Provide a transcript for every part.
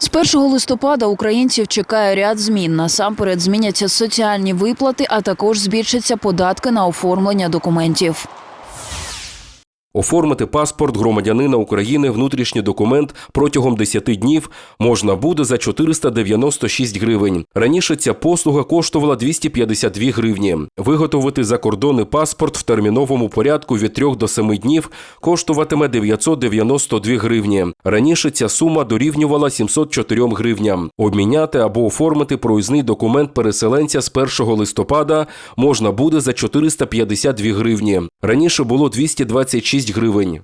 З 1 листопада українців чекає ряд змін. Насамперед зміняться соціальні виплати, а також збільшаться податки на оформлення документів. Оформити паспорт громадянина України внутрішній документ протягом 10 днів можна буде за 496 гривень. Раніше ця послуга коштувала 252 гривні. Виготовити закордонний паспорт в терміновому порядку від 3 до 7 днів коштуватиме 992 гривні. Раніше ця сума дорівнювала 704 гривням. Обміняти або оформити проїзний документ переселенця з 1 листопада можна буде за 452 гривні. Раніше було 226 гривень.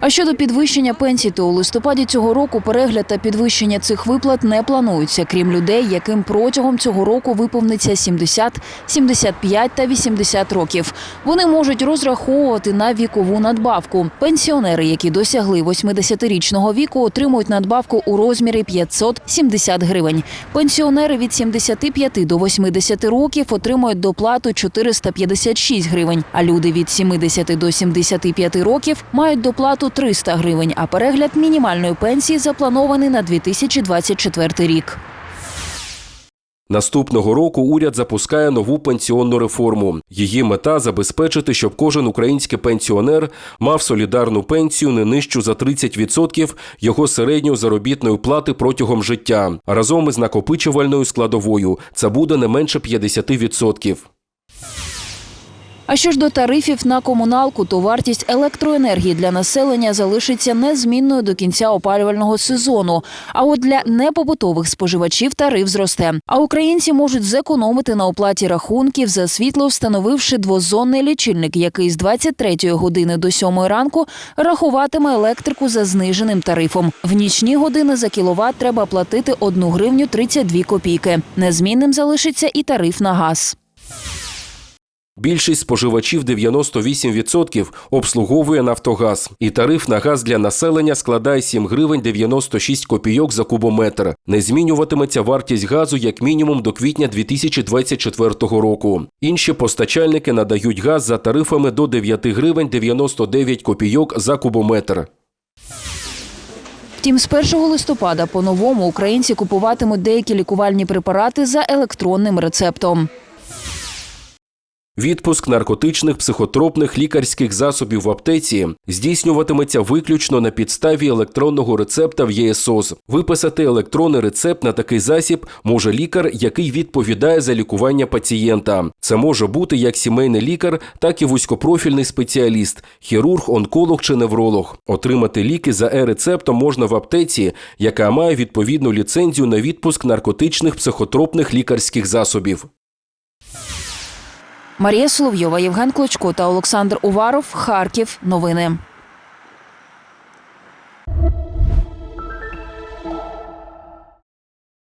А щодо підвищення пенсій, то у листопаді цього року перегляд та підвищення цих виплат не плануються, крім людей, яким протягом цього року виповниться 70, 75 та 80 років. Вони можуть розраховувати на вікову надбавку. Пенсіонери, які досягли 80-річного віку, отримують надбавку у розмірі 570 гривень. Пенсіонери від 75 до 80 років отримують доплату 456 гривень, а люди від 70 до 75 років мають доплату 300 гривень, а перегляд мінімальної пенсії запланований на 2024 рік. Наступного року уряд запускає нову пенсіонну реформу. Її мета забезпечити, щоб кожен український пенсіонер мав солідарну пенсію не нижчу за 30% його середньої заробітної плати протягом життя. Разом із накопичувальною складовою це буде не менше 50%. А що ж до тарифів на комуналку, то вартість електроенергії для населення залишиться незмінною до кінця опалювального сезону. А от для непобутових споживачів тариф зросте. А українці можуть зекономити на оплаті рахунків за світло, встановивши двозонний лічильник, який з 23 години до 7 ранку рахуватиме електрику за зниженим тарифом. В нічні години за кіловат треба платити 1 гривню 32 копійки. Незмінним залишиться і тариф на газ. Більшість споживачів 98% обслуговує Нафтогаз, і тариф на газ для населення складає 7 гривень 96 копійок за кубометр. Не змінюватиметься вартість газу як мінімум до квітня 2024 року. Інші постачальники надають газ за тарифами до 9 гривень 99 копійок за кубометр. Втім, з 1 листопада по-новому українці купуватимуть деякі лікувальні препарати за електронним рецептом. Відпуск наркотичних психотропних лікарських засобів в аптеці здійснюватиметься виключно на підставі електронного рецепта в ЄСОЗ. Виписати електронний рецепт на такий засіб може лікар, який відповідає за лікування пацієнта. Це може бути як сімейний лікар, так і вузькопрофільний спеціаліст, хірург, онколог чи невролог. Отримати ліки за е-рецептом можна в аптеці, яка має відповідну ліцензію на відпуск наркотичних психотропних лікарських засобів. Марія Соловйова, Євген Клочко та Олександр Уваров. Харків. Новини.